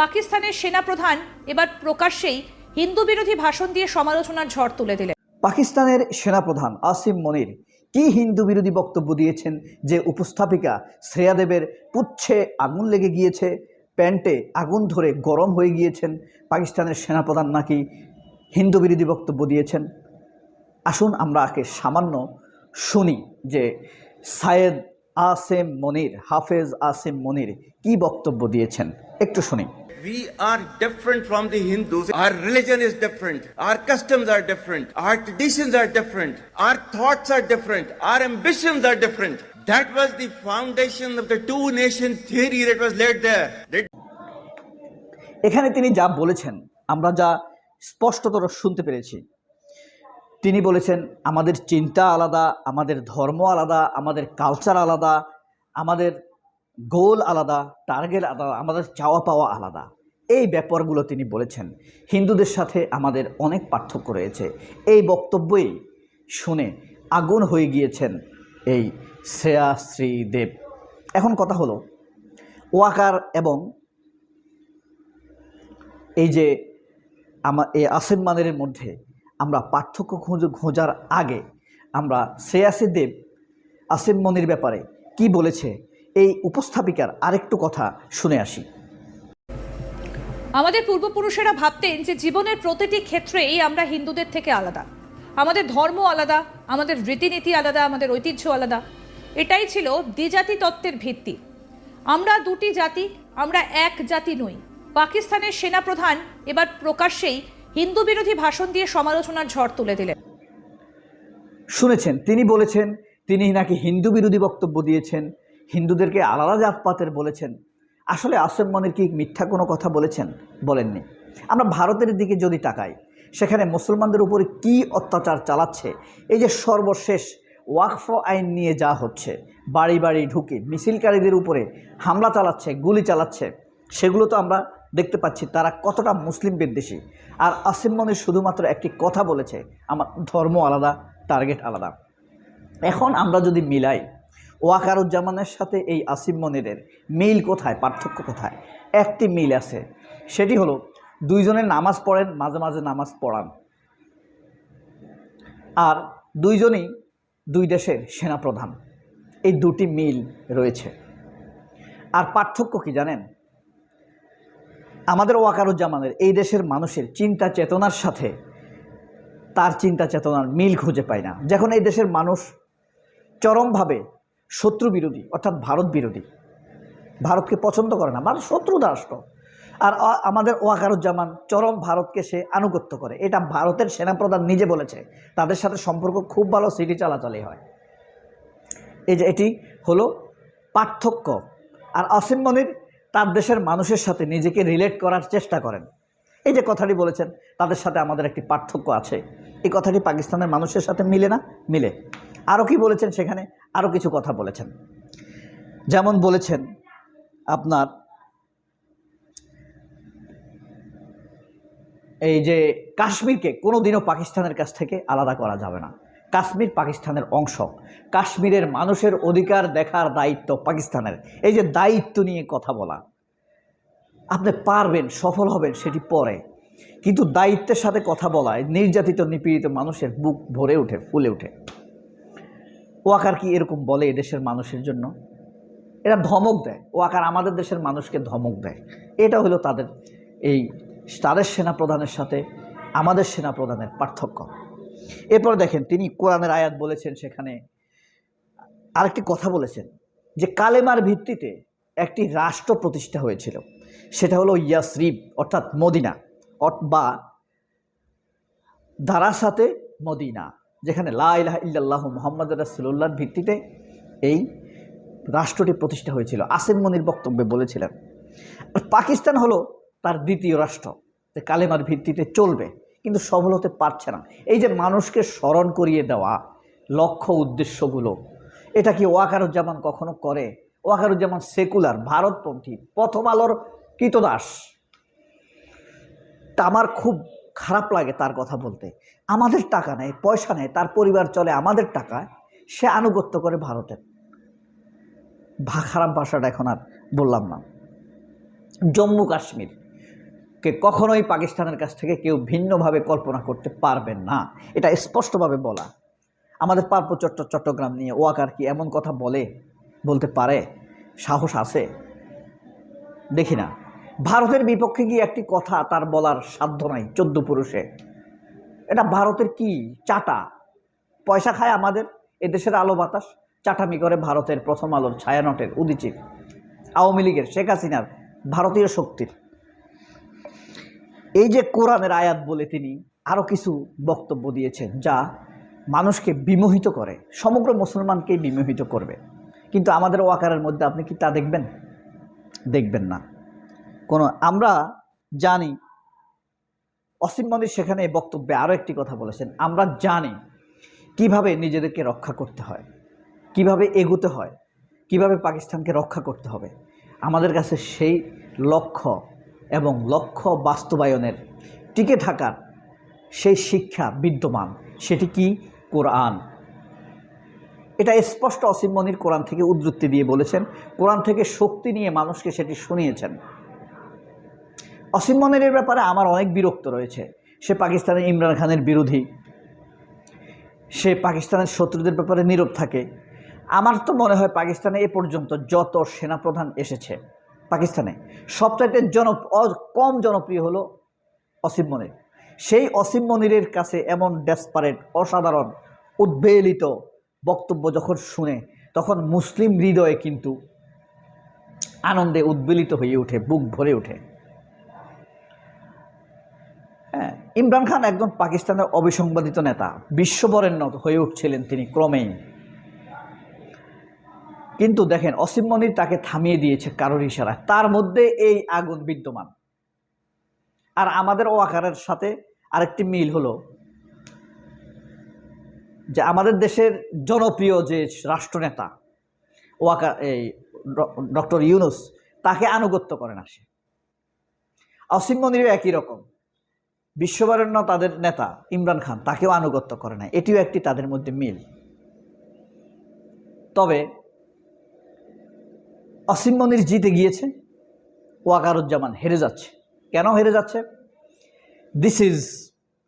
পাকিস্তানের সেনাপ্রধান এবার প্রকাশ্যেই হিন্দু বিরোধী ভাষণ দিয়ে সমালোচনার ঝড় তুলে দিলেন। পাকিস্তানের সেনাপ্রধান আসিম মনির কি হিন্দু বিরোধী বক্তব্য দিয়েছেন যে উপস্থাপিকা শ্রেয়াদেবের পুচ্ছে আগুন লেগে গিয়েছে, প্যান্টে আগুন ধরে গরম হয়ে গিয়েছেন পাকিস্তানের সেনাপ্রধান নাকি হিন্দু বিরোধী বক্তব্য দিয়েছেন? আসুন আমরা আগে সামান্য শুনি যে সায়েদ আসেম মনির, হাফেজ আসেম মনির কি বক্তব্য দিয়েছেন। একটু শুনি। We are different from the Hindus. Our religion is different. Our customs are different. Our traditions are different. Our thoughts are different. Our ambitions are different. That was the foundation of the two nation theory that was laid there. এখানে তিনি যা বলেছেন আমরা যা স্পষ্টতর শুনতে পেরেছি তিনি বলেছেন আমাদের চিন্তা আলাদা আমাদের ধর্ম আলাদা আমাদের কালচার আলাদা আমাদের গোল আলাদা টার্গেট আলাদা আমাদের চাওয়া পাওয়া আলাদা এই ব্যাপারগুলো তিনি বলেছেন। হিন্দুদের সাথে আমাদের অনেক পার্থক্য রয়েছে। এই বক্তব্যই শুনে আগুন হয়ে গিয়েছেন এই শ্রেয়া শ্রীদেব। এখন কথা হলো, ওয়াকার এবং এই যে আমার এই আসিম মানের মধ্যে আমরা পার্থক্য খোঁজ, খোঁজার আগে আমরা শ্রেয়াসী দেব আসিম মনির ব্যাপারে কি বলেছে, এই উপস্থাপিকার আরেকটু কথা শুনে আসি। আমাদের পূর্বপুরুষেরা ভাবতেন যে জীবনের প্রতিটি ক্ষেত্রেই আমরা হিন্দুদের থেকে আলাদা। আমাদের ধর্ম আলাদা, আমাদের রীতিনীতি আলাদা, আমাদের ঐতিহ্য আলাদা। এটাই ছিল দ্বিজাতি তত্ত্বের ভিত্তি। আমরা দুটি জাতি, আমরা এক জাতি নই। পাকিস্তানের সেনাপ্রধান এবার প্রকাশ্যেই হিন্দু বিরোধী ভাষণ দিয়ে সমালোচনার ঝড় তুলে দিলেন। শুনেছেন, তিনি বলেছেন, তিনি নাকি হিন্দু বিরোধী বক্তব্য দিয়েছেন, হিন্দুদেরকে আলাদা জাতপাতের বলেছেন। আসলে আসেম মনির কি মিথ্যা কোনো কথা বলেছেন? বলেননি। আমরা ভারতের দিকে যদি তাকাই, সেখানে মুসলমানদের উপরে কি অত্যাচার চালাচ্ছে? এই যে সর্বশেষ ওয়াকফ আইন নিয়ে যা হচ্ছে, বাড়ি বাড়ি ঢুকে মিছিলকারীদের উপরে হামলা চালাচ্ছে, গুলি চালাচ্ছে, সেগুলো তো আমরা দেখতে পাচ্ছি তারা কতটা মুসলিম বিদ্বেষী। আর আসিম মনির শুধুমাত্র একটি কথা বলেছে, আমার ধর্ম আলাদা, টার্গেট আলাদা। এখন আমরা যদি মিলাই ওয়াকারুজ্জামানের সাথে এই আসিম মনিরের মিল কোথায়? পার্থক্য কোথায়? একটি মিল আছে। সেটি হলো, দুইজনের নামাজ পড়েন, মাঝে মাঝে নামাজ পড়ান। আর দুইজনই দুই দেশের সেনাপ্রধান। এই দুটি মিল রয়েছে। আর পার্থক্য কি জানেন? আমাদের ওয়াকারুজ্জামানের এই দেশের মানুষের চিন্তা চেতনার সাথে তার চিন্তা চেতনার মিল খুঁজে পায় না। যখন এই দেশের মানুষ চরমভাবে শত্রু বিরোধী অর্থাৎ ভারত বিরোধী ভারতকে পছন্দ করে না, ভারত শত্রু রাষ্ট্র আর আমাদের ওয়াকারুজ্জামান চরম ভারতকে সে আনুগত্য করে। এটা ভারতের সেনাপ্রধান নিজে বলেছে। তাদের সাথে সম্পর্ক খুব ভালো, সিটি চালাচালি হয়। এই যে এটি হলো পার্থক্য। আর আসিম মনির তার দেশের মানুষের সাথে নিজেকে রিলেট করার চেষ্টা করেন। এই যে কথাটি বলেছেন, তাদের সাথে আমাদের একটি পার্থক্য আছে। এই কথাটি পাকিস্তানের মানুষের সাথে মিলে না? মিলে। আরও কি বলেছেন সেখানে? আরও কিছু কথা বলেছেন। যেমন বলেছেন আপনার এই যে কাশ্মীরকে কোনোদিনও পাকিস্তানের কাছ থেকে আলাদা করা যাবে না। কাশ্মীর পাকিস্তানের অংশ। কাশ্মীরের মানুষের অধিকার দেখার দায়িত্ব পাকিস্তানের। এই যে দায়িত্ব নিয়ে কথা বলা। আপনি পারবেন, সফল হবেন সেটি পরে। কিন্তু দায়িত্বের সাথে কথা বলায় নির্যাতিত, নিপীড়িত মানুষের বুক ভরে ওঠে, ফুলে ওঠে। ওয়াকার কি এরকম বলে এদেশের মানুষের জন্য? এরা ধমক দেয়। ওয়াকার আমাদের দেশের মানুষকে ধমক দেয়। এটা হলো তাদের এই তাদের সেনাপ্রধানের সাথে আমাদের সেনাপ্রধানের পার্থক্য। এরপর দেখেন, তিনি কোরআনের আয়াত বলেছেন সেখানে আরেকটি কথা বলেছেন যে কালেমার ভিত্তিতে একটি রাষ্ট্র প্রতিষ্ঠা হয়েছিল। সেটা হলো ইয়াসরিব, অর্থাৎ মদিনা বা দারাসাতে মদিনা। যেখানে লা ইল্লাল্লাহু মোহাম্মদ রাসুল্লাহর ভিত্তিতে এই রাষ্ট্রটি প্রতিষ্ঠা হয়েছিল। আসিম মনির বক্তব্যে বলেছিলেন আর পাকিস্তান হলো তার দ্বিতীয় রাষ্ট্র, যে কালেমার ভিত্তিতে চলবে, কিন্তু সফল হতে পারছে না। এই যে মানুষকে স্মরণ করিয়ে দেওয়া লক্ষ্য উদ্দেশ্যগুলো, এটা কি ওয়াকারুজ্জামান কখনো করে? ওয়াকারুজ্জামান সেকুলার, ভারতপন্থী, প্রথম আলোর কৃতদাস। তা আমার খুব খারাপ লাগে তার কথা বলতে। আমাদের টাকা নেই, পয়সা নেই, তার পরিবার চলে আমাদের টাকায়, সে আনুগত্য করে ভারতের। ভা খারাপ ভাষাটা এখন আর বললাম না। জম্মু কাশ্মীর কে কখনোই পাকিস্তানের কাছ থেকে কেউ ভিন্নভাবে কল্পনা করতে পারবেন না। এটা স্পষ্টভাবে বলা। আমাদের চট্ট চট্টগ্রাম নিয়ে ওয়াকার কি এমন কথা বলে, বলতে পারে? সাহস আছে? দেখি না। ভারতের বিপক্ষে গিয়ে একটি কথা তার বলার সাধ্য নাই, চোদ্দ পুরুষে? এটা ভারতের কি চাটা? পয়সা খায় আমাদের, এদেশের আলো বাতাস, চাটামি করে ভারতের প্রথম আলোর ছায়ানটের উদিচির, আওয়ামী লীগের, শেখ হাসিনার, ভারতীয় শক্তির। এই যে কোরআনের আয়াত বলে তিনি আরও কিছু বক্তব্য দিয়েছেন যা মানুষকে বিমোহিত করে, সমগ্র মুসলমানকেই বিমোহিত করবে। কিন্তু আমাদের ওয়াকারের মধ্যে আপনি কি তা দেখবেন? দেখবেন না। কোনো, আমরা জানি, অসীম মন্দির সেখানে এই বক্তব্যে আরও একটি কথা বলেছেন, আমরা জানি কীভাবে নিজেদেরকে রক্ষা করতে হয়, কীভাবে এগুতে হয়, কীভাবে পাকিস্তানকে রক্ষা করতে হবে। আমাদের কাছে সেই লক্ষ্য এবং লক্ষ্য বাস্তবায়নের, টিকে থাকার সেই শিক্ষা বিদ্যমান, সেটি কি? কোরআন। এটা স্পষ্ট অসীম মনির কোরআন থেকে উদ্ধৃতি দিয়ে বলেছেন। কোরআন থেকে শক্তি নিয়ে মানুষকে সেটি শুনিয়েছেন। অসীম মনিরের ব্যাপারে আমার অনেক বিরক্ত রয়েছে। সে পাকিস্তানের ইমরান খানের বিরোধী। সে পাকিস্তানের শত্রুদের ব্যাপারে নীরব থাকে। আমার তো মনে হয় পাকিস্তানে এ পর্যন্ত যত সেনাপ্রধান এসেছে পাকিস্তানে, সবচাইতে জন কম জনপ্রিয় হলো অসীম মনির। সেই অসীম মনিরের কাছে এমন ডেসপারেট, অসাধারণ, উদ্বেলিত বক্তব্য যখন শুনে, তখন মুসলিম হৃদয়ে কিন্তু আনন্দে উদ্বেলিত হয়ে ওঠে বুক ভরে ওঠে। হ্যাঁ ইমরান খান একজন পাকিস্তানের অবিসংবাদিত নেতা, বিশ্ববরেণ্য হয়ে উঠছিলেন তিনি ক্রমেই। কিন্তু দেখেন, অসীম মনির তাকে থামিয়ে দিয়েছে কারোর ইশারায়। তার মধ্যে এই আগুন বিদ্যমান। আর আমাদের ওয়াকারের সাথে আরেকটি মিল হলো যে আমাদের দেশের জনপ্রিয় যে রাষ্ট্রনেতা ওয়াকা এই ডক্টর ইউনুস, তাকে আনুগত্য করেন আসে অসীম মনিরও একই রকম। বিশ্ববরেণ্য তাদের নেতা ইমরান খান, তাকেও আনুগত্য করে না এটিও একটি তাদের মধ্যে মিল। তবে অসীম মনির জিতে গিয়েছে, ওয়াকারুজ্জামান হেরে যাচ্ছে। কেন হেরে যাচ্ছে? This is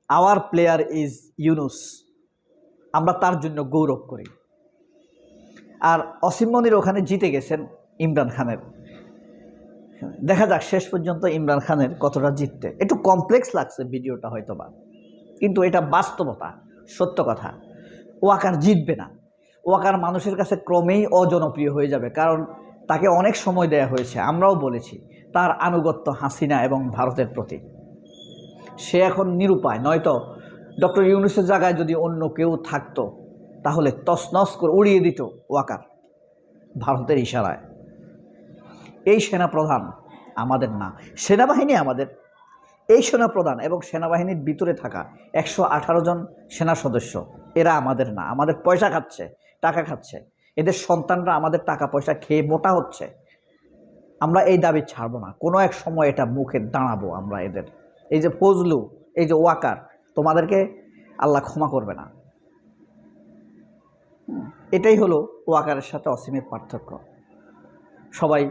our player is Yunus আমরা তার জন্য গৌরব করি। আর অসীম মনির ওখানে জিতে গেছেন ইমরান খানের। দেখা যাক, শেষ পর্যন্ত ইমরান খানের কতটা জিততে। একটু কমপ্লেক্স লাগছে ভিডিওটা হয়তো বা কিন্তু এটা বাস্তবতা, সত্য কথা। ওয়াকার জিতবে না। ওয়াকার মানুষের কাছে ক্রমেই অজনপ্রিয় হয়ে যাবে, কারণ তাকে অনেক সময় দেয়া হয়েছে, আমরাও বলেছি, তার আনুগত্য হাসিনা এবং ভারতের প্রতি। সে এখন নিরুপায়, নয়তো ডক্টর ইউনুসের জায়গায় যদি অন্য কেউ থাকতো, তাহলে তসনস করে উড়িয়ে দিত ওয়াকার, ভারতের ইশারায়। এই সেনাপ্রধান আমাদের না, সেনাবাহিনী আমাদের। এই সেনাপ্রধান এবং সেনাবাহিনীর ভিতরে থাকা একশো আঠারো জন সেনা সদস্য, এরা আমাদের না, আমাদের পয়সা খাচ্ছে, টাকা খাচ্ছে। এদের সন্তানরা আমাদের টাকা পয়সা খেয়ে মোটা হচ্ছে। আমরা এই দাবি ছাড়বো না, কোনো এক সময় এটা মুখে দাঁড়াবো আমরা এদের। এই যে ফজলু, এই যে ওয়াকার, তোমাদেরকে আল্লাহ ক্ষমা করবে না। এটাই হলো ওয়াকারের সাথে অসীমের পার্থক্য। সবাই